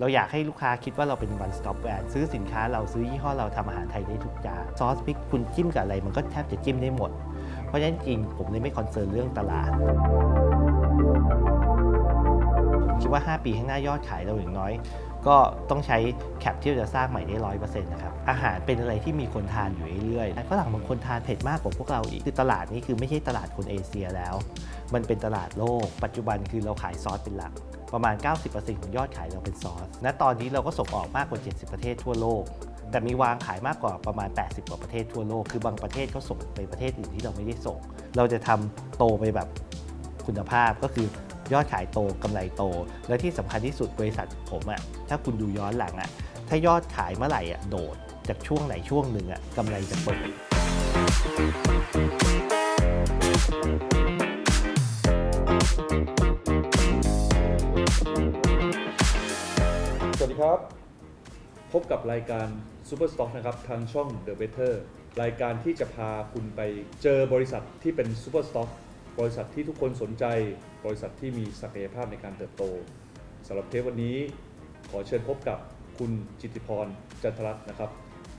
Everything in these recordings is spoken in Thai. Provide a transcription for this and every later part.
เราอยากให้ลูกค้าคิดว่าเราเป็น one stop brand ซื้อสินค้าเราซื้อยี่ห้อเราทำอาหารไทยได้ทุกอย่างซอสพริกคุณจิ้มกับอะไร มันก็แทบจะจิ้มได้หมด เพราะฉะนั้นจริงผมเลยไม่คอนเซิร์นเรื่องตลาดคิดว่า 5 ปีข้างหน้ายอดขายเราอย่างน้อย ก็ต้องใช้แคปที่เราจะสร้างใหม่ได้ร้อยเปอร์เซ็นต์นะครับ อาหารเป็นอะไรที่มีคนทานอยู่เรื่อยๆฝรั่งบางคนทานเผ็ดมากกว่าพวกเราอีก คือตลาดนี้คือไม่ใช่ตลาดคนเอเชียแล้ว มันเป็นตลาดโลก ปัจจุบันคือเราขายซอสเป็นหลัก ประมาณ 90%ของยอดขายเราเป็นซอส ณ ตอนนี้เราก็ส่งออกมากกว่า 70 ประเทศทั่วโลกแต่มีวางขายมากกว่าประมาณ 80 กว่าประเทศทั่วโลก คือบางประเทศเขาส่งไปประเทศอื่นที่เราไม่ได้ส่ง เราจะทำโตไปแบบคุณภาพก็คือยอดขายโตกำไรโต และที่สำคัญที่สุดบริษัทผมอะ ถ้าคุณดูย้อนหลังอะถ้ายอดขายเมื่อไหร่อะโดด จากช่วงไหนช่วงหนึ่งอะกำไรจะเปิดสวัสดีครับ พบกับรายการ Super Stock นะครับทางช่อง The Better รายการที่จะพาคุณไปเจอบริษัทที่เป็น Super Stock บริษัทที่ทุกคนสนใจ บริษัทที่มีศักยภาพในการเติบโตสำหรับเทปวันนี้ ขอเชิญพบกับคุณจิตติพรจันทรัตน์นะครับ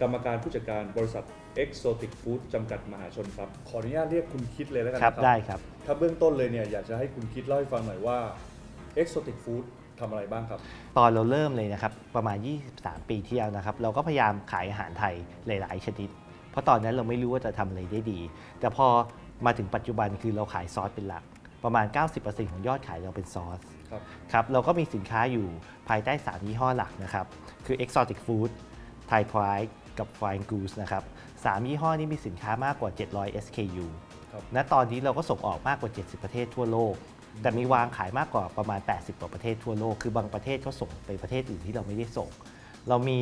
กรรมการผู้จัดการบริษัท Exotic Food จำกัดมหาชนครับ ขออนุญาตเรียกคุณคิดเลยแล้วกันครับนะได้ครับ ถ้าเบื้องต้นเลยเนี่ยอยากจะให้คุณคิดเล่าให้ฟังหน่อยว่า Exotic Food ทำอะไรบ้างครับ ตอนเราเริ่มเลยนะครับ ประมาณ 23 ปีที่แล้วนะครับ เราก็พยายามขายอาหารไทยหลาย ๆ ชนิด เพราะตอนนั้นเราไม่รู้ว่าจะทำอะไรได้ดี แต่พอมาถึงปัจจุบันคือเราขายซอสเป็นหลัก ประมาณ 90%ของยอดขายเราเป็นซอส ครับครับเราก็มีสินค้าอยู่ภายใต้3ยี่ห้อหลักนะครับ คือ Exotic Food Thai Pride กับ Flying Goose นะครับสามยี่ห้อนี้มีสินค้ามากกว่า 700 SKU ครับ ณตอนนี้เราก็ส่งออกมากกว่า 70 ประเทศทั่วโลก แต่มีวางขายมากกว่าประมาณ 80 กว่าประเทศทั่วโลก คือบางประเทศเขาส่งไปประเทศอื่นที่เราไม่ได้ส่ง เรามี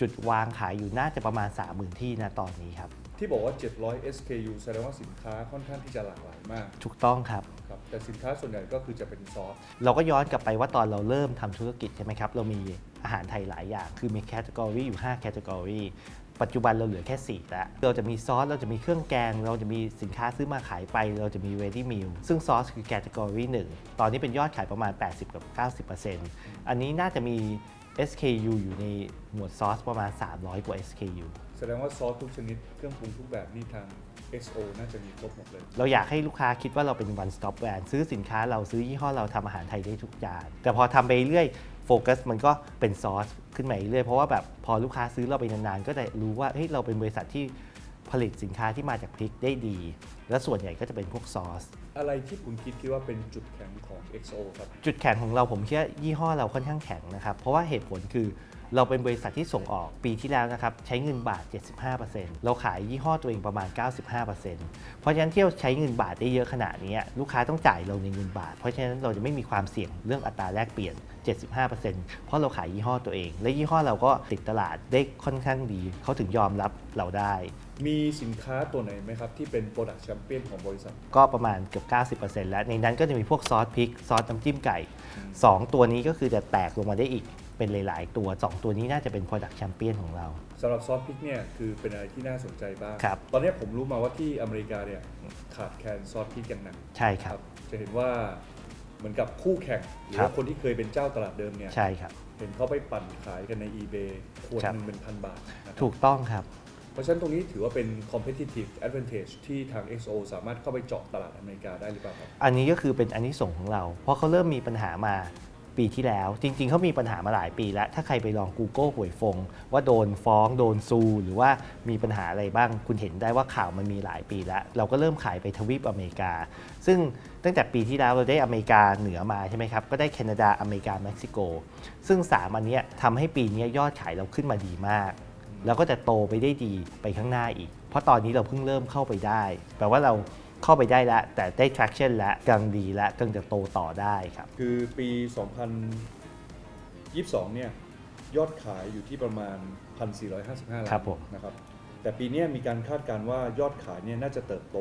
จุดวางขายอยู่น่าจะประมาณ 30,000 ที่นะตอนนี้ครับ ที่บอกว่า 700 SKU แสดงว่าสินค้าค่อนข้างที่จะหลากหลายมาก ถูกต้องครับครับ แต่สินค้าส่วนใหญ่ก็คือจะเป็นซอส เราก็ย้อนกลับไปว่าตอนเราเริ่มทำธุรกิจใช่ไหมครับ เรามีอาหารไทยหลายอย่าง คือมีแคตตากรีอยู่ 5 แคตตากรีปัจจุบันเราเหลือแค่ 4 แล้ว เราจะมีซอส เราจะมีเครื่องแกง เราจะมีสินค้าซื้อมาขายไป เราจะมี ready meal ซึ่งซอสคือแคตตากรี1ตอนนี้เป็นยอดขายประมาณ 80 กับ 90%อันนี้น่าจะมี SKU อยู่ในหมวดซอสประมาณ 300 กว่า SKU แสดงว่าซอสทุกชนิดเครื่องปรุงทุกแบบนี่ทาง XO น่าจะมีครบหมดเลย เราอยากให้ลูกค้าคิดว่าเราเป็น one stop brand ซื้อสินค้าเราซื้อยี่ห้อเราทำอาหารไทยได้ทุกจานแต่พอทำไปเรื่อยโฟกัสมันก็เป็นซอสขึ้นมาเรื่อยเพราะว่าแบบพอลูกค้าซื้อเราไปนานๆ ก็จะรู้ว่าเฮ้ยเราเป็นบริษัทที่ผลิตสินค้าที่มาจากพริกได้ดี และส่วนใหญ่ก็จะเป็นพวกซอส อะไรที่คุณคิดคิดว่าเป็นจุดแข็งของ XO ครับ จุดแข็งของเราผมคิดว่ายี่ห้อเราค่อนข้างแข็งนะครับ เพราะว่าเหตุผลคือ เราเป็นบริษัทที่ส่งออกปีที่แล้วนะครับใช้เงินบาท 75%เราขายยี่ห้อตัวเองประมาณ 95%เพราะฉะนั้นที่เราใช้เงินบาทได้เยอะขนาดนี้ลูกค้าต้องจ่ายเราในเงินบาท เพราะฉะนั้นเราจะไม่มีความเสี่ยงเรื่องอัตราแลกเปลี่ยน 75%เพราะเราขายยี่ห้อตัวเอง และยี่ห้อเราก็ติดตลาดได้ค่อนข้างดีเขาถึงยอมรับเราได้ มีสินค้าตัวไหนไหมครับที่เป็น Product Champion ของบริษัท ก็ประมาณเกือบ 90%แล้วในนั้นก็จะมีพวกซอสพริกซอสน้ำจิ้มไก่ 2 ตัวนี้ก็คือจะแตกลงมาได้อีก เป็นหลาย ๆ ตัว 2 ตัวนี้น่าจะเป็น Product Champion ของเรา สำหรับซอสพริกเนี่ยคือเป็นอะไรที่น่าสนใจบ้าง ครับ ตอนนี้ผมรู้มาว่าที่อเมริกาเนี่ยขาดแคลนซอสพริกอย่างหนักใช่ครับ จะเห็นว่าเหมือนกับคู่แข่งหรือครับว่าคนที่เคยเป็นเจ้าตลาดเดิมเนี่ยใช่ครับ เห็นเขาไปปั่นขายกันใน eBay ขวดครับหนึงเป็นพันบาทนะครับถูกต้องครับ เพราะฉะนั้นตรงนี้ถือว่าเป็น competitive advantage ที่ทาง XO สามารถเข้าไปเจาะตลาดอเมริกาได้หรือเปล่าครับ อันนี้ก็คือเป็นอันนี้ส่งส์ของเรา เพราะเขาเริ่มมีปัญหามา ปีที่แล้ว จริง ๆเขามีปัญหามาหลายปีแล้ว ถ้าใครไปลอง Google หวยฟง ว่าโดนฟ้องโดนซู หรือว่ามีปัญหาอะไรบ้าง คุณเห็นได้ว่าข่าวมันมีหลายปีแล้ว เราก็เริ่มขายไปทวีปอเมริกา ซึ่งตั้งแต่ปีที่แล้วเราได้อเมริกาเหนือมาใช่ไหมครับ ก็ได้แคนาดาอเมริกาเม็กซิโก ซึ่ง 3 อันเนี้ยทำให้ปีนี้ยอดขายเราขึ้นมาดีมากแล้วก็จะโตไปได้ดีไปข้างหน้าอีก เพราะตอนนี้เราเพิ่งเริ่มเข้าไปได้ แปลว่าเรา เข้าไปได้แล้ว แต่ได้ traction แล้วกำลังดีแล้วกำลังจะโตต่อได้ครับ คือปี 2022 เนี่ย ยอดขายอยู่ที่ประมาณ 1,455 ล้านครับผม นะครับ แต่ปีเนี้ยมีการคาดการณ์ว่ายอดขายเนี่ยน่าจะเติบโต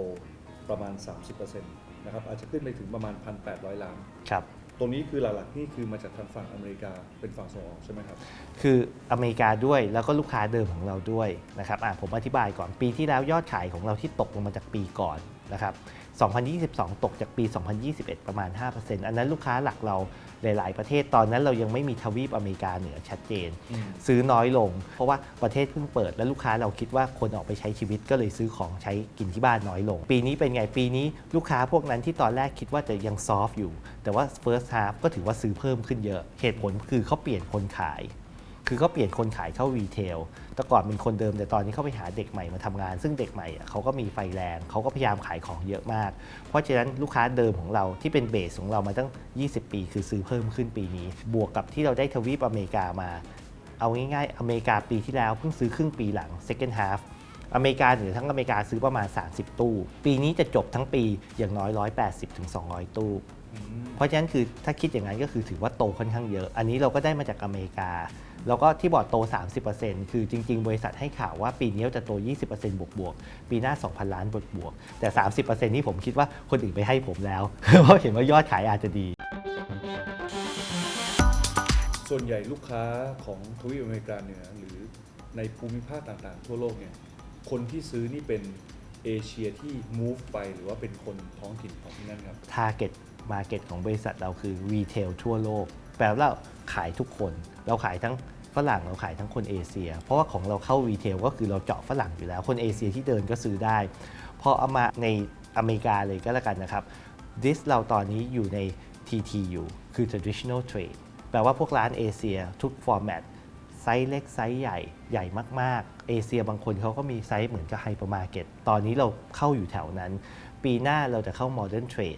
ประมาณ 30%นะครับ อาจจะขึ้นไปถึงประมาณ 1,800 ล้าน ครับ ตรงนี้คือหลักๆนี่คือมาจากทางฝั่งอเมริกาเป็นฝั่งส่งออกใช่ไหมครับ คืออเมริกาด้วยแล้วก็ลูกค้าเดิมของเราด้วยนะครับอะผมอธิบายก่อนปีที่แล้วยอดขายของเราที่ตกลงมาจากปีก่อน นะครับ 2022 ตกจากปี 2021 ประมาณ 5%อันนั้นลูกค้าหลักเราหลาย ๆ ประเทศตอนนั้นเรายังไม่มีทวีปอเมริกาเหนือชัดเจนอืมซื้อน้อยลง เพราะว่าประเทศเพิ่งเปิดแล้วลูกค้าเราคิดว่าคนออกไปใช้ชีวิตก็เลยซื้อของใช้กินที่บ้านน้อยลง ปีนี้เป็นไงปีนี้ลูกค้าพวกนั้นที่ตอนแรกคิดว่าจะยังซอฟต์อยู่ แต่ว่า first half ก็ถือว่าซื้อเพิ่มขึ้นเยอะเหตุผลคือเขาเปลี่ยนคนขาย คือเขาเปลี่ยนคนขายเข้ารีเทล แต่ก่อนเป็นคนเดิมแต่ตอนนี้เขาไปหาเด็กใหม่มาทำงาน ซึ่งเด็กใหม่อะเขาก็มีไฟแรง เขาก็พยายามขายของเยอะมาก เพราะฉะนั้นลูกค้าเดิมของเราที่เป็นเบสของเรามาตั้ง 20 ปี คือซื้อเพิ่มขึ้นปีนี้ บวกกับที่เราได้ทวีปอเมริกามา เอาง่ายๆ อเมริกาปีที่แล้วเพิ่งซื้อครึ่งปีหลัง second half อเมริกาเหนือทั้งอเมริกาซื้อประมาณ 30 ตู้ ปีนี้จะจบทั้งปีอย่างน้อย 180ถึง200 ตู้อืมเพราะฉะนั้นคือถ้าคิดอย่างนั้นก็คือถือว่าโตค่อนข้างเยอะ อันนี้เราก็ได้มาจากอเมริกา แล้วก็ที่บอกโต 30%คือจริง ๆ บริษัทให้ข่าวว่าปีนี้จะโต 20%บวกบวกๆปีหน้า 2,000 ล้านบวกบวกๆแต่ 30%นี่ผมคิดว่าคนอื่นไปให้ผมแล้ว เพราะเห็นว่ายอดขายอาจจะดี ส่วนใหญ่ลูกค้าของทวีปอเมริกาเหนือหรือในภูมิภาคต่างๆ ทั่วโลกเนี่ยคนที่ซื้อนี่เป็นเอเชียที่ move ไปหรือว่าเป็นคนท้องถิ่นของที่นั่นครับ Target Market ของบริษัทเราคือ Retail ทั่วโลก แปลว่าเราขายทุกคน เราขายทั้ง ฝรั่งเราขายทั้งคนเอเชีย เพราะว่าของเราเข้า Retail ก็คือเราเจาะฝรั่งอยู่แล้ว คนเอเชียที่เดินก็ซื้อได้ พอเอามาในอเมริกาเลยก็แล้วกันนะครับดิสเราตอนนี้อยู่ใน TTU คือ Traditional Trade แปลว่าพวกร้านเอเชียทุกฟอร์แมตไซส์เล็กไซส์ใหญ่ใหญ่มากๆ เอเชียบางคนเขาก็มีไซส์เหมือนกับไฮเปอร์มาร์เก็ตตอนนี้เราเข้าอยู่แถวนั้น ปีหน้าเราจะเข้าโมเดิร์นเทรด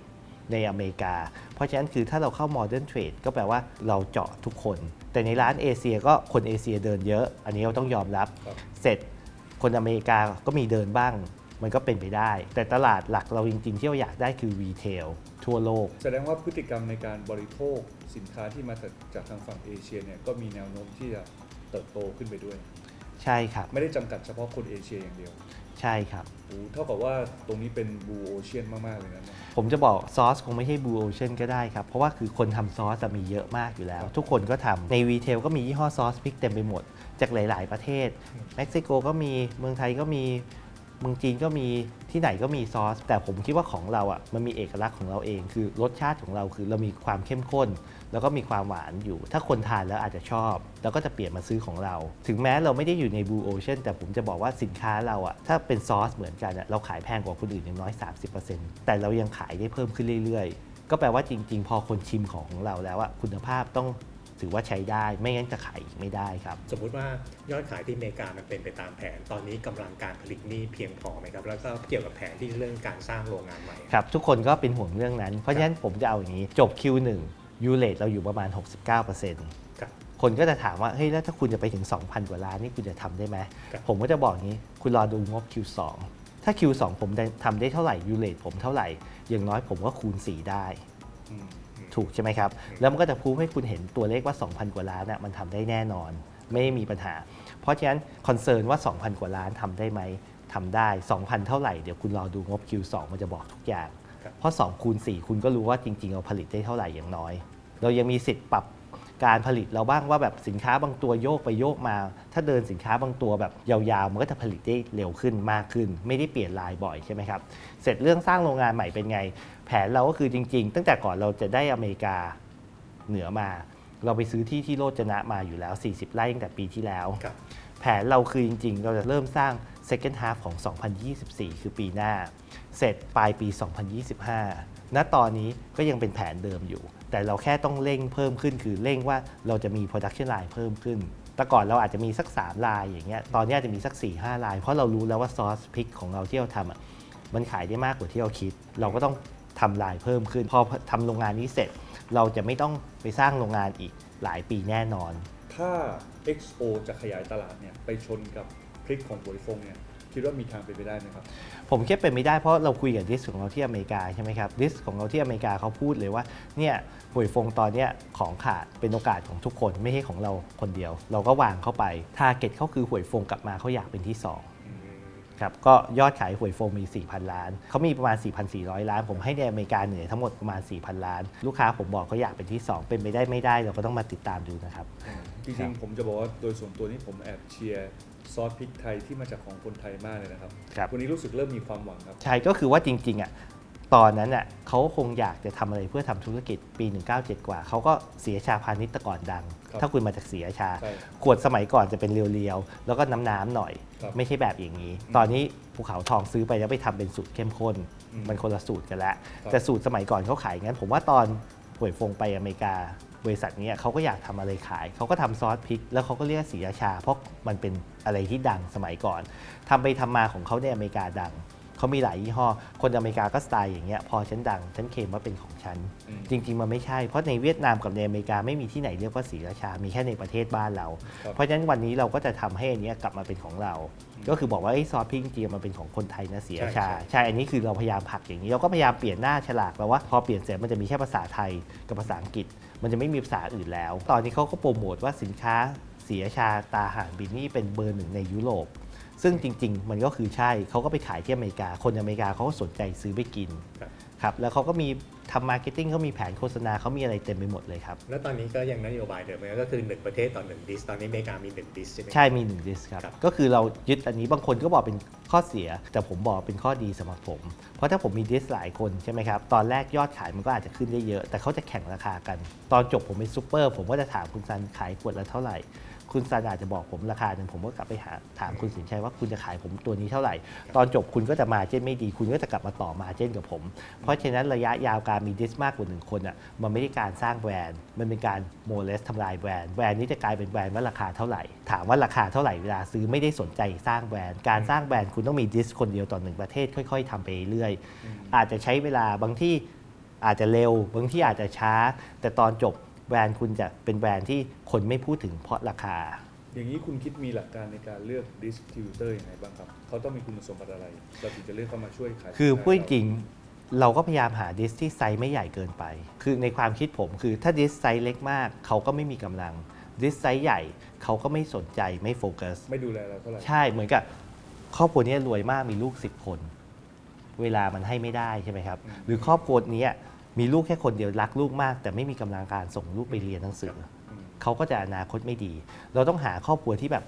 ในอเมริกา เพราะฉะนั้นคือถ้าเราเข้าโมเดิร์นเทรดก็แปลว่าเราเจาะทุกคน แต่ในร้านเอเชียก็คนเอเชียเดินเยอะ อันนี้เราต้องยอมรับครับ เสร็จคนอเมริกาก็มีเดินบ้าง มันก็เป็นไปได้ แต่ตลาดหลักเราจริง ๆ ที่เราอยากได้คือรีเทลทั่วโลก แสดงว่าพฤติกรรมในการบริโภคสินค้าที่มาจากจากทางฝั่งเอเชียเนี่ยก็มีแนวโน้มที่จะเติบโตขึ้นไปด้วย ใช่ครับ ไม่ได้จำกัดเฉพาะคนเอเชียอย่างเดียว ใช่ครับ โอ้เท่ากับว่าตรงนี้เป็นบูโอเชียนมาก ๆ เลยนะเนี่ย ผมจะบอกซอสคงไม่ใช่ Blue Ocean ก็ได้ครับ เพราะว่าคือคนทำซอสจะมีเยอะมากอยู่แล้ว ทุกคนก็ทำในรีเทลก็มียี่ห้อซอสพริกเต็มไปหมด จากหลาย ๆ ประเทศ เม็กซิโกก็มีเมืองไทยก็มี เมืองจีนก็มีที่ไหนก็มีซอส แต่ผมคิดว่าของเราอะมันมีเอกลักษณ์ของเราเอง คือรสชาติของเราคือเรามีความเข้มข้น แล้วก็มีความหวานอยู่ ถ้าคนทานแล้วอาจจะชอบ แล้วก็จะเปลี่ยนมาซื้อของเรา ถึงแม้เราไม่ได้อยู่ใน Blue Ocean แต่ผมจะบอกว่าสินค้าเราอะถ้าเป็นซอสเหมือนกันเราขายแพงกว่าคนอื่นอย่างน้อย 30%แต่เรายังขายได้เพิ่มขึ้นเรื่อยๆ ก็แปลว่าจริง ๆ พอคนชิมของของเราแล้วอะคุณภาพต้อง ถือว่าใช้ได้ไม่งั้นจะขายอีกไม่ได้ครับ สมมุติว่ายอดขายที่อเมริกามันเป็นไปตามแผน ตอนนี้กำลังการผลิตนี่เพียงพอไหมครับ แล้วก็เกี่ยวกับแผนที่เรื่องการสร้างโรงงานใหม่ครับทุกคนก็เป็นห่วงเรื่องนั้น เพราะฉะนั้นผมจะเอาอย่างนี้จบ Q1 ยูเลตเราอยู่ประมาณ 69%ครับคนก็จะถามว่าเฮ้ยแล้วถ้าคุณจะไปถึง 2,000 กว่าล้านนี่คุณจะทำได้ไหมครับผมก็จะบอกอย่างนี้คุณรอดูงบ Q2 ถ้า Q2 ผมได้ทำได้เท่าไหร่ยูเลตผมเท่าไหร่อย่างน้อยผมก็คูณ 4 ได้อืม ถูกใช่ไหมครับ แล้วมันก็จะพูดให้คุณเห็นตัวเลขว่า 2,000 กว่าล้านน่ะมันทำได้แน่นอน ไม่มีปัญหา เพราะฉะนั้นคอนเซิร์นว่า 2,000 กว่าล้านทำได้ไหมทำได้ 2,000 เท่าไหร่ เดี๋ยวคุณรอดูงบ Q2 มันจะบอกทุกอย่างครับเพราะ2คูณ4คุณก็รู้ว่าจริงๆ เราผลิตได้เท่าไหร่อย่างน้อย เรายังมีสิทธิ์ปรับ การผลิตเราบ้างว่าแบบสินค้าบางตัวโยกไปโยกมา ถ้าเดินสินค้าบางตัวแบบยาวๆ มันก็จะผลิตได้เร็วขึ้นมากขึ้น ไม่ได้เปลี่ยนลายบ่อยใช่ไหมครับเสร็จเรื่องสร้างโรงงานใหม่เป็นไง แผนเราก็คือจริง ๆ ตั้งแต่ก่อนเราจะได้อเมริกาเหนือมา เราไปซื้อที่ที่โรจนะมาอยู่แล้ว 40 ไร่ตั้งแต่ปีที่แล้วครับแผนเราคือจริง ๆ เราจะเริ่มสร้าง second half ของ 2024 คือปีหน้า เสร็จปลายปี 2025 ณตอนนี้ก็ยังเป็นแผนเดิมอยู่ แต่เราแค่ต้องเร่งเพิ่มขึ้น คือเร่งว่าเราจะมี production line เพิ่มขึ้น แต่ก่อนเราอาจจะมีสัก 3 ลายอย่างเงี้ย ตอนนี้อาจจะมีสัก 4 5 ลาย เพราะเรารู้แล้วว่าซอสพริกของเราที่เราทำอะ มันขายได้มากกว่าที่เราคิด เราก็ต้องทำลายเพิ่มขึ้น พอทำโรงงานนี้เสร็จ เราจะไม่ต้องไปสร้างโรงงานอีกหลายปีแน่นอน ถ้า XO จะขยายตลาดเนี่ยไปชนกับพริกของบริฟงเนี่ย คิดว่ามีทางเป็นไปได้ไหมครับ ผมคิดเป็นไม่ได้เพราะเราคุยกับดิสของเราที่อเมริกาใช่ไหมครับดิสของเราที่อเมริกาเขาพูดเลยว่าเนี่ยหวยฟงตอนเนี้ยของขาดเป็นโอกาสของทุกคนไม่ใช่ของเราคนเดียว เราก็วางเข้าไปทาร์เก็ตเขาคือหวยฟงกลับมาเขาอยากเป็นที่ 2ครับก็ยอดขายหวยโฟมมี 4,000 ล้าน เขามีประมาณ 4,400 ล้าน ผมให้ในอเมริกาเหนือทั้งหมดประมาณ 4,000 ล้าน ลูกค้าผมบอกเขาอยากเป็นที่ 2 เป็นไปได้ไม่ได้เราก็ต้องมาติดตามดูนะครับ จริงๆ ผมจะบอกว่าโดยส่วนตัวนี้ผมแอบเชียร์ ซอสพริกไทยที่มาจากของคนไทยมากเลยนะครับครับ วันนี้รู้สึกเริ่มมีความหวังครับ ใช่ก็คือว่าจริงๆอะตอนนั้นอะเขาคงอยากจะทำอะไรเพื่อทำธุรกิจปี 197 กว่า เขาก็เสียชาพาณิชย์แตะก่อนดัง ครับถ้าคุณมาจากเสียชา ใช่ขวดสมัยก่อนจะเป็นเรียวๆ แล้วก็น้ำๆหน่อย ครับไม่ใช่แบบอย่างนี้อืมตอนนี้ภูเขาทองซื้อไปแล้วไปทำเป็นสูตรเข้มข้น อืมมันคนละสูตรกันแล้ว ครับ แต่สูตรสมัยก่อนเขาขายงั้น ผมว่าตอน ผวยฟงไปอเมริกา บริษัทเนี้ยเขาก็อยากทำอะไรขาย เขาก็ทำซอสพริก แล้วเขาก็เรียกสีราชา เพราะมันเป็นอะไรที่ดังสมัยก่อนทำไปทำมาของเขาในอเมริกาดัง เขามีหลายยี่ห้อ คนอเมริกาก็สไตล์อย่างเงี้ยพอฉันดังฉันเคลมว่าเป็นของฉัน อืม จริง ๆ มันไม่ใช่ เพราะในเวียดนามกับในอเมริกาไม่มีที่ไหนเรียกว่าสีราชา มีแค่ในประเทศบ้านเรา ครับเพราะฉะนั้นวันนี้เราก็จะทำให้อันเนี้ยกลับมาเป็นของเรา ก็คือบอกว่าไอ้ซอสพริกจริงๆมันเป็นของคนไทยนะสีราชา ใช่ใช่ ใช่ อันนี้คือเราพยายามผลักอย่างนี้ เราก็พยายามเปลี่ยนหน้าฉลากแล้วว่าพอเปลี่ยนเสร็จมันจะมีแค่ภาษาไทยกับภาษาอังกฤษ มันจะไม่มีภาษาอื่นแล้ว ตอนนี้เขาก็โปรโมทว่าสินค้าสีราชาตาห่างบินนี่เป็นเบอร์หนึ่งในยุโรป ซึ่งจริง ๆ มันก็คือใช่เขาก็ไปขายที่อเมริกา คนอเมริกาเขาก็สนใจซื้อไปกินครับครับแล้วเขาก็มีทำมาร์เก็ตติ้งเขามีแผนโฆษณาเขามีอะไรเต็มไปหมดเลยครับ แล้วตอนนี้ก็ยังนโยบายเดิมไหมก็คือ 1 ประเทศต่อ1ดิส ตอนนี้อเมริกามี 1 ดิสใช่ไหมใช่มี 1 ดิสครับครับ ก็คือเรายึดอันนี้บางคนก็บอกเป็นข้อเสีย แต่ผมบอกเป็นข้อดีสำหรับผม เพราะถ้าผมมีดิสหลายคนใช่ไหมครับ ตอนแรกยอดขายมันก็อาจจะขึ้นได้เยอะ แต่เขาจะแข่งราคากัน ตอนจบผมเป็นซูเปอร์ผมก็จะถามคุณซันขายขวดละเท่าไหร่ คุณซันาจะบอกผมราคาหนึ่งผมก็กลับไปหาถามคุณสินชัยว่าคุณจะขายผมตัวนี้เท่าไหร่ ตอนจบคุณก็จะมาเจนไม่ดี คุณก็จะกลับมาต่อมาเจนกับผม เพราะฉะนั้นระยะยาวการมีดิสมากกว่าหนึ่งคนอะมันไม่ได้การสร้างแบรนด์ มันเป็นการโมเลสทำลายแบรนด์แบรนด์นี้จะกลายเป็นแบรนด์ว่าราคาเท่าไหร่ ถามว่าราคาเท่าไหร่เวลาซื้อไม่ได้สนใจสร้างแบรนด์ การสร้างแบรนด์คุณต้องมีดิสคนเดียวต่อหนึ่งประเทศค่อย ๆทำไปเรื่อยอาจจะใช้เวลาบางที่อาจจะเร็วบางที่อาจจะช้า แต่ตอนจบ แบรนด์คุณจะเป็นแบรนด์ที่คนไม่พูดถึงเพราะราคา อย่างนี้คุณคิดมีหลักการในการเลือกดิสติบิวเตอร์ยังไงบ้างครับเขาต้องมีคุณสมบัติอะไรเราถึงจะเลือกเข้ามาช่วยขายคือสินค้าพูดจริงๆเราก็พยายามหาดิสที่ไซส์ไม่ใหญ่เกินไป คือในความคิดผมคือถ้าดิสไซส์เล็กมาก เขาก็ไม่มีกำลัง ดิสไซส์ใหญ่เขาก็ไม่สนใจไม่โฟกัส ไม่ดูแลเราเท่าไหร่ ใช่ เหมือนกับครอบครัวนี้รวยมากมีลูก 10 คน เวลามันให้ไม่ได้ใช่ไหมครับ หรือครอบครัวนี้ มีลูกแค่คนเดียวรักลูกมาก แต่ไม่มีกำลังการส่งลูกไปเรียนหนังสืออืมเขาก็จะอนาคตไม่ดี เราต้องหาครอบครัวที่แบบ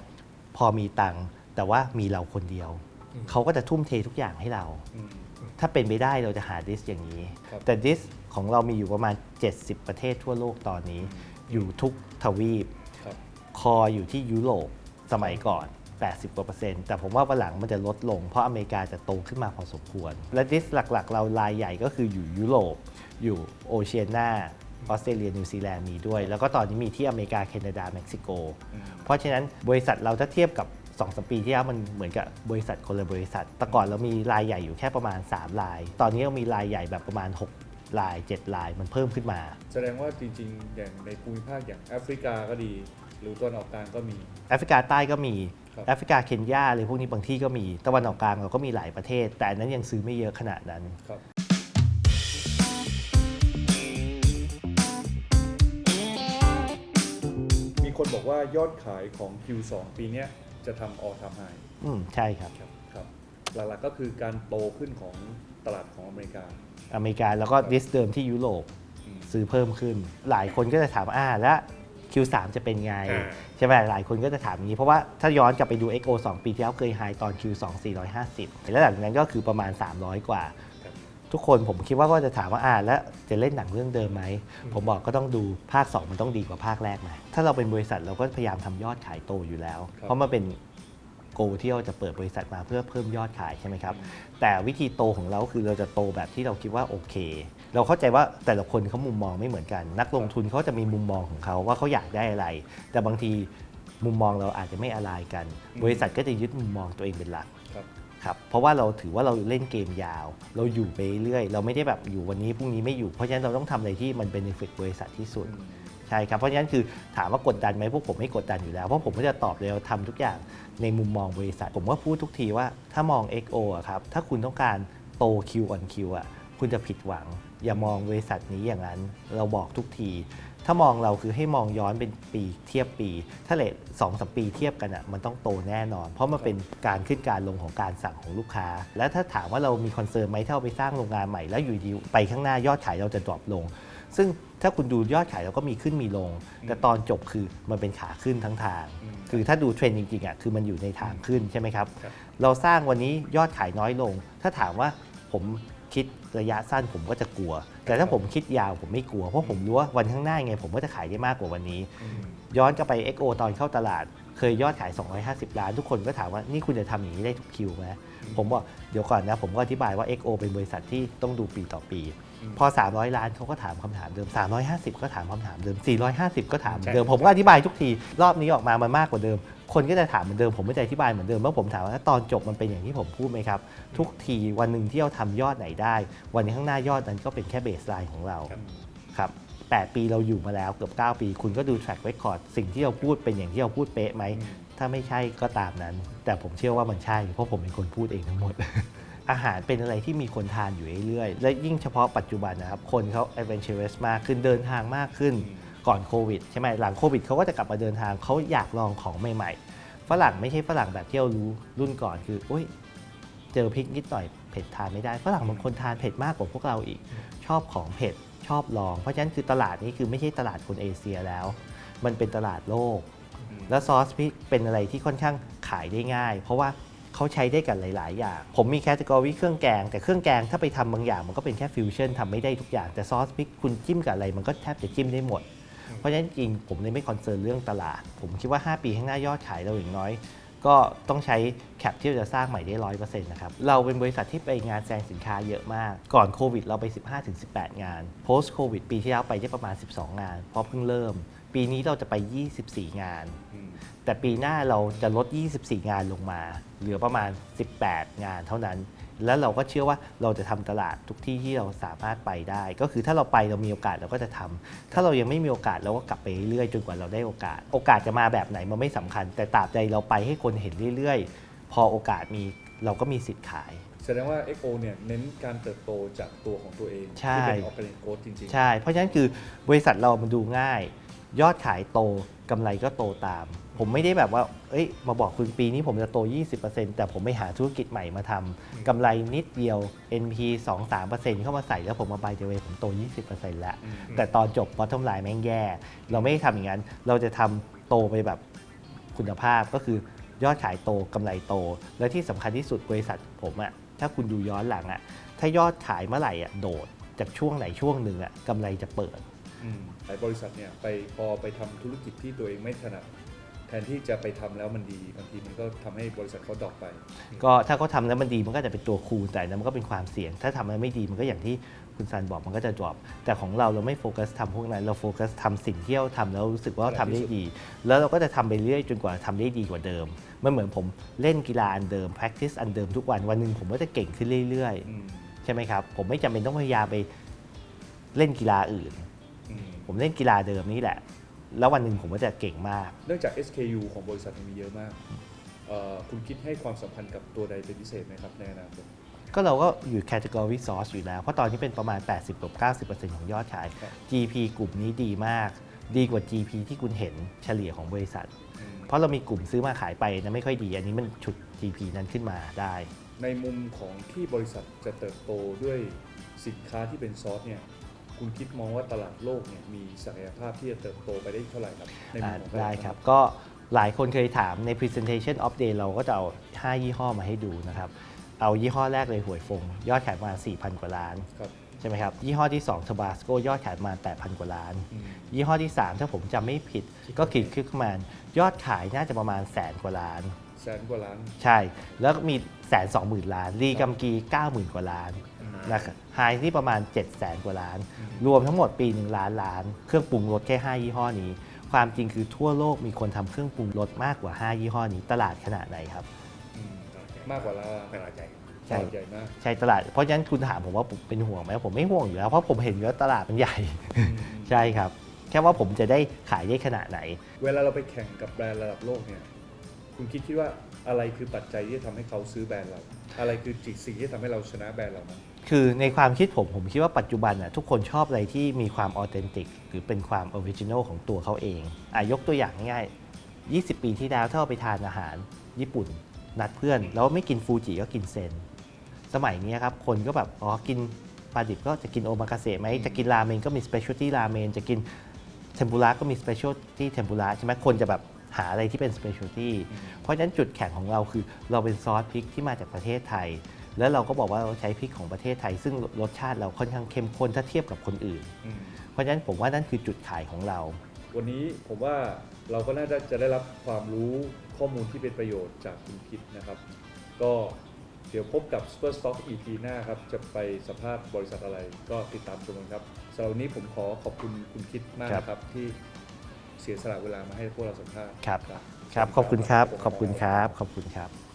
พอมีตังค์แต่ว่ามีเราคนเดียวอืมเขาก็จะทุ่มเททุกอย่างให้เราอืมถ้าเป็นไปได้เราจะหาดิสอย่างนี้ครับแต่ดิสของเรามีอยู่ประมาณ 70 ประเทศทั่วโลกตอนนี้ อยู่ทุกทวีปครับคออยู่ที่ยุโรปสมัยก่อน 80กว่าเปอร์เซ็นต์แต่ผมว่าวันหลังมันจะลดลง เพราะอเมริกาจะโตขึ้นมาพอสมควร และดิสหลักๆ เรารายใหญ่ก็คืออยู่ยุโรปอยู่โอเชียนาออสเตรเลียนิวซีแลนด์มีด้วย แล้วก็ตอนนี้มีที่อเมริกาแคนาดาเม็กซิโกอืมเพราะฉะนั้นบริษัทเราถ้าเทียบกับ2อสปีที่แล้วมันเหมือนกับบริษัทคนละบริษัท แต่ก่อนเรามีรายใหญ่อยู่แค่ประมาณ 3 ราย ตอนนี้เรามีรายใหญ่แบบประมาณ 6 ราย 7 รายมันเพิ่มขึ้นมา แสดงว่าจริง ๆ อย่างในภูมิภาคอย่างแอฟริกาก็ดี หรือตะวันออกกลางก็มี แอฟริกาใต้ก็มีครับ แอฟริกาเคนยาอะไรพวกนี้บางที่ก็มีตะวันออกกลางเราก็มีหลายประเทศ แต่อันนั้นยังซื้อไม่เยอะขนาดนั้นครับมีคนบอกว่ายอดขายของ Q2 ปีเนี้ยจะทำ all time high อืมใช่ครับครับ หลักๆก็คือการโตขึ้นของตลาดของอเมริกา อเมริกาแล้วก็ดิสเดิมที่ยุโรปอืมซื้อเพิ่มขึ้น หลายคนก็จะถามอ่าแล้ว Q3 จะเป็นไง อ่า ใช่ไหมหลายคนก็จะถามอย่างนี้ เพราะว่าถ้าย้อนกลับไปดู XO 2 ปีที่แล้วเคยไฮตอน Q2 450 แล้วหลังจากนั้นก็คือประมาณ 300 กว่าครับทุกคนผมคิดว่าก็จะถามว่าอ่าแล้วจะเล่นหนังเรื่องเดิมไหมอืมผมบอกก็ต้องดูภาค 2 มันต้องดีกว่าภาคแรกไหมถ้าเราเป็นบริษัทเราก็พยายามทำยอดขายโตอยู่แล้ว ครับ เพราะมันเป็น โกที่เราจะเปิดบริษัทมาเพื่อเพิ่มยอดขายใช่ไหมครับ แต่วิธีโตของเราคือเราจะโตแบบที่เราคิดว่าโอเค เราเข้าใจว่าแต่ละคนเขามุมมองไม่เหมือนกัน นักลงทุนเขาจะมีมุมมองของเขาว่าเขาอยากได้อะไร แต่บางทีมุมมองเราอาจจะไม่อะไรกันอืมบริษัทก็จะยึดมุมมองตัวเองเป็นหลักครับครับเพราะว่าเราถือว่าเราเล่นเกมยาว เราอยู่ไปเรื่อย เราไม่ได้แบบอยู่วันนี้พรุ่งนี้ไม่อยู่ เพราะฉะนั้นเราต้องทำอะไรที่มันเป็นฟิตบริษัทที่สุดอืม ใช่ครับ เพราะฉะนั้นคือถามว่ากดดันไหมพวกผมไม่กดดันอยู่แล้ว เพราะผมก็จะตอบเลยเราทำทุกอย่างในมุมมองบริษัท ผมก็พูดทุกทีว่าถ้ามอง XO อะครับถ้าคุณต้องการโต Q on Q อะคุณจะผิดหวัง อย่ามองบริษัทนี้อย่างนั้น เราบอกทุกที ถ้ามองเราคือให้มองย้อนเป็นปีเทียบปี ถ้าเลทสองสมปีเทียบกันอะมันต้องโตแน่นอน เพราะมันเป็นการขึ้นการลงของการสั่งของลูกค้า แล้วถ้าถามว่าเรามีคอนเซิร์นไหมถ้าเราไปสร้างโรงงานใหม่แล้วอยู่ดีไปข้างหน้ายอดขายเราจะดรอปลง ซึ่งถ้าคุณดูยอดขายเราก็มีขึ้นมีลงอืมแต่ตอนจบคือมันเป็นขาขึ้นทั้งทางอืมคือถ้าดูเทรนด์จริงๆอะคือมันอยู่ในทางขึ้นใช่ไหมครับครับ เราสร้างวันนี้ยอดขายน้อยลง ถ้าถามว่าผมคิดระยะสั้นผมก็จะกลัว แต่ถ้าผมคิดยาวผมไม่กลัว เพราะผมรู้ว่าวันข้างหน้ายังไง ผมก็จะขายได้มากกว่าวันนี้อืมย้อนกลับไป XO ตอนเข้าตลาด เคยยอดขาย 250 ล้าน ทุกคนก็ถามว่านี่คุณจะทำอย่างนี้ได้ทุกคิวไหมผมบอกเดี๋ยวก่อนนะผมก็อธิบายว่า XO เป็นบริษัทที่ต้องดูปีต่อปีอืม พอ 300 ล้านเขาก็ถามคำถามเดิม 350 ก็ถามคำถามเดิม 450 ก็ถามเหมือนใช่เดิม ผมก็อธิบายทุกที รอบนี้ออกมามันมากกว่าเดิม คนก็จะถามเหมือนเดิม ผมไม่ได้อธิบายเหมือนเดิม เมื่อผมถามว่าตอนจบมันเป็นอย่างที่ผมพูดไหมครับ ทุกทีวันหนึ่งที่เราทำยอดไหนได้ วันนี้ข้างหน้ายอดนั้นก็เป็นแค่เบสไลน์ของเราครับครับ8 ปีเราอยู่มาแล้วเกือบ 9 ปี คุณก็ดู track record สิ่งที่เราพูดเป็นอย่างที่เราพูดเป๊ะไหมอืมถ้าไม่ใช่ก็ตามนั้น แต่ผมเชื่อว่ามันใช่ เพราะผมเป็นคนพูดเองทั้งหมด อาหารเป็นอะไรที่มีคนทานอยู่เรื่อยๆ และยิ่งเฉพาะปัจจุบันนะครับ คนเขา adventurous มากขึ้นเดินทางมากขึ้นอืมก่อนโควิดใช่ไหมหลังโควิดเขาก็จะกลับมาเดินทางเขาอยากลองของใหม่ๆ ฝรั่งไม่ใช่ฝรั่งแบบที่เรารู้รุ่นก่อนคืออุ้ยเจอพริกนิดหน่อยเผ็ดทานไม่ได้ฝรั่งบางคนทานเผ็ดมากกว่าพวกเราอีก ชอบของเผ็ดชอบลอง เพราะฉะนั้นคือตลาดนี้คือไม่ใช่ตลาดคนเอเชียแล้ว มันเป็นตลาดโลกอืมแล้วซอสพริกเป็นอะไรที่ค่อนข้างขายได้ง่าย เพราะว่า เขาใช้ได้กับหลาย ๆ อย่าง ผมมีแคตตากรีเครื่องแกง แต่เครื่องแกงถ้าไปทำบางอย่าง มันก็เป็นแค่ฟิวชั่นทำไม่ได้ทุกอย่าง แต่ซอสพริกคุณจิ้มกับอะไร มันก็แทบจะจิ้มได้หมด เพราะฉะนั้นจริงผมเลยไม่คอนเซิร์นเรื่องตลาด ผมคิดว่า 5 ปีข้างหน้ายอดขายเราอย่างน้อย ก็ต้องใช้แคปที่เราจะสร้างใหม่ได้ร้อยเปอร์เซ็นต์นะครับ เราเป็นบริษัทที่ไปงานแสดงสินค้าเยอะมาก ก่อนโควิดเราไป 15-18 งาน post โควิดปีที่แล้วไปได้ประมาณ 12 งาน เพราะเพิ่งเริ่ม ปีนี้เราจะไป 24 งานอืมแต่ปีหน้าเราจะลด 24 งานลงมา เหลือประมาณ 18 งานเท่านั้น แล้วเราก็เชื่อว่าเราจะทำตลาดทุกที่ที่เราสามารถไปได้ ก็คือถ้าเราไปเรามีโอกาสเราก็จะทำถ้าเรายังไม่มีโอกาสเราก็กลับไปเรื่อยๆจนกว่าเราได้โอกาส โอกาสจะมาแบบไหนมันไม่สำคัญ แต่ตราบใดเราไปให้คนเห็นเรื่อยๆ พอโอกาสมีเราก็มีสิทธิ์ขายแสดงว่า XO เนี่ยเน้นการเติบโตจากตัวของตัวเองใช่ที่เป็นออร์แกนิกโกจริงๆ ใช่ เพราะฉะนั้นคือบริษัทเรามันดูง่าย ยอดขายโตกำไรก็โตตาม ผมไม่ได้แบบว่า เอ้ย มาบอกคุณปีนี้ผมจะโต 20%แต่ผมไม่หาธุรกิจใหม่มาทำกำไรนิดเดียว NP 2-3%เข้ามาใส่แล้วผมมาบายเดเวผมโต 20%แล้วอืมแต่ตอนจบ bottom line แม่งแย่ เราไม่ได้ทำอย่างนั้น เราจะทำโตไปแบบคุณภาพก็คือยอดขายโตกำไรโต และที่สำคัญที่สุดบริษัทผมอะถ้าคุณดูย้อนหลังอะถ้ายอดขายเมื่อไหร่อะโดดจากช่วงไหนช่วงหนึ่งอะกำไรจะเปิดอืมหลายบริษัทเนี่ยไปพอไปทำธุรกิจที่ตัวเองไม่ถนัด แทนที่จะไปทำแล้วมันดีบางทีมันก็ทำให้บริษัทเขาดรอปไป ก็ถ้าเขาทำแล้วมันดีมันก็จะเป็นตัวคูณแต่อันนั้นมันก็เป็นความเสี่ยง ถ้าทำแล้วไม่ดีมันก็อย่างที่คุณซันบอกมันก็จะ drop แต่ของเราเราไม่โฟกัสทำพวกนั้นเราโฟกัสทำสิ่งที่เราทำแล้วรู้สึกว่าเราทำได้ดี แล้วเราก็จะทำไปเรื่อยจนกว่าทำได้ดีกว่าเดิมมันเหมือนผมเล่นกีฬาอันเดิม practice อันเดิมทุกวันวันหนึ่งผมก็จะเก่งขึ้นเรื่อยอืมๆใช่ไหมครับผมไม่จำเป็นต้องพยายามไปเล่นกีฬาอื่นอืมผมเล่นกีฬาเดิมนี่แหละ แล้ววันหนึ่งผมก็จะเก่งมาก เนื่องจาก SKU ของบริษัทมีเยอะมากเอ่อคุณคิดให้ความสำคัญกับตัวใดเป็นพิเศษไหมครับในอนาคต ก็เราก็อยู่แคตตากรีซอสอยู่แล้ว เพราะตอนนี้เป็นประมาณ 80-90%ของยอดขาย ครับ GP กลุ่มนี้ดีมาก ดีกว่า GP ที่คุณเห็นเฉลี่ยของบริษัท อืมเพราะเรามีกลุ่มซื้อมาขายไปนะไม่ค่อยดี อันนี้มันฉุด GP นั้นขึ้นมาได้ ในมุมของที่บริษัทจะเติบโตด้วยสินค้าที่เป็นซอสเนี่ย คุณคิดมองว่าตลาดโลกเนี่ยมีศักยภาพที่จะเติบโตไปได้เท่าไหร่ครับในมุมของได้ครับก็หลายคนเคยถามใน presentation of day เราก็จะเอา 5 ยี่ห้อมาให้ดูนะครับ เอายี่ห้อแรกเลยหวยฟง ยอดขายประมาณ 4,000 กว่าล้านครับใช่ไหมครับยี่ห้อที่2 Tabasco ยอดขายประมาณ 8,000 กว่าล้าน อืม ยี่ห้อที่ 3 ถ้าผมจำไม่ผิด ก็คิดคึกมันยอดขายน่าจะประมาณแสนกว่าล้าน แสนกว่าล้าน ใช่ แล้วก็มีแสนสองหมื่นล้าน รีกัมกี 90,000 กว่าล้าน นะครับไฮที่ประมาณ 7 0 0แสนกว่าล้านอืมรวมทั้งหมดปีหนึ่งล้านล้าน เครื่องปรุงรสแค่ 5 ยี่ห้อนี้ ความจริงคือทั่วโลกมีคนทำเครื่องปรุงรสมากกว่า 5 ยี่ห้อนี้ ตลาดขนาดไหนครับ อืมมากกว่าล้านตลาดใหญ่ใช่ ตลาดใหญ่มากใช่ตลาด เพราะฉะนั้นคุณถามผมว่าผมเป็นห่วงไหมผมไม่ห่วงอยู่แล้ว เพราะผมเห็นอยู่ว่าตลาดมันใหญ่ อืมใช่ครับ แค่ว่าผมจะได้ขายได้ขนาดไหน เวลาเราไปแข่งกับแบรนด์ระดับโลกเนี่ย คุณคิดคิดว่า อะไรคือปัจจัยที่จะทำให้เขาซื้อแบรนด์เรา อะไรคือจิตสิ่งที่ทำให้เราชนะแบรนด์เรามั้งคือในความคิดผมผมคิดว่าปัจจุบันน่ะทุกคนชอบอะไรที่มีความออเทนติกหรือเป็นความออริจินอลของตัวเขาเองอะยกตัวอย่างง่ายๆ 20 ปีที่แล้วถ้าเราไปทานอาหารญี่ปุ่น นัดเพื่อน แล้วไม่กินฟูจิก็กินเซน สมัยนี้ครับ คนก็แบบ อ๋อ กินปลาดิบก็จะกินโอมากาเสะไหมจะกินราเมนก็มี specialty ราเมนจะกินเทมปุระก็มี specialty เทมปุระใช่ไหมคนจะแบบ หาอะไรที่เป็น specialty เพราะฉะนั้นจุดแข็งของเราคือเราเป็นซอสพริกที่มาจากประเทศไทย แล้วเราก็บอกว่าเราใช้พริกของประเทศไทย ซึ่งรสชาติเราค่อนข้างเข้มข้นถ้าเทียบกับคนอื่นอืมเพราะฉะนั้นผมว่านั่นคือจุดขายของเรา วันนี้ผมว่าเราก็น่าจะจะได้รับความรู้ข้อมูลที่เป็นประโยชน์จากคุณคิดนะครับ ก็เดี๋ยวพบกับ Super Stock EP หน้าครับ จะไปสัมภาษณ์บริษัทอะไรก็ติดตามชมกันครับสำหรับวันนี้ผมขอขอบคุณคุณคิดมากครับนะครับที่ เสียสละเวลามาให้พวกเราสัมภาษณ์ ครับ ครับครับขอบคุณครับ ขอบคุณครับ ขอบคุณครับ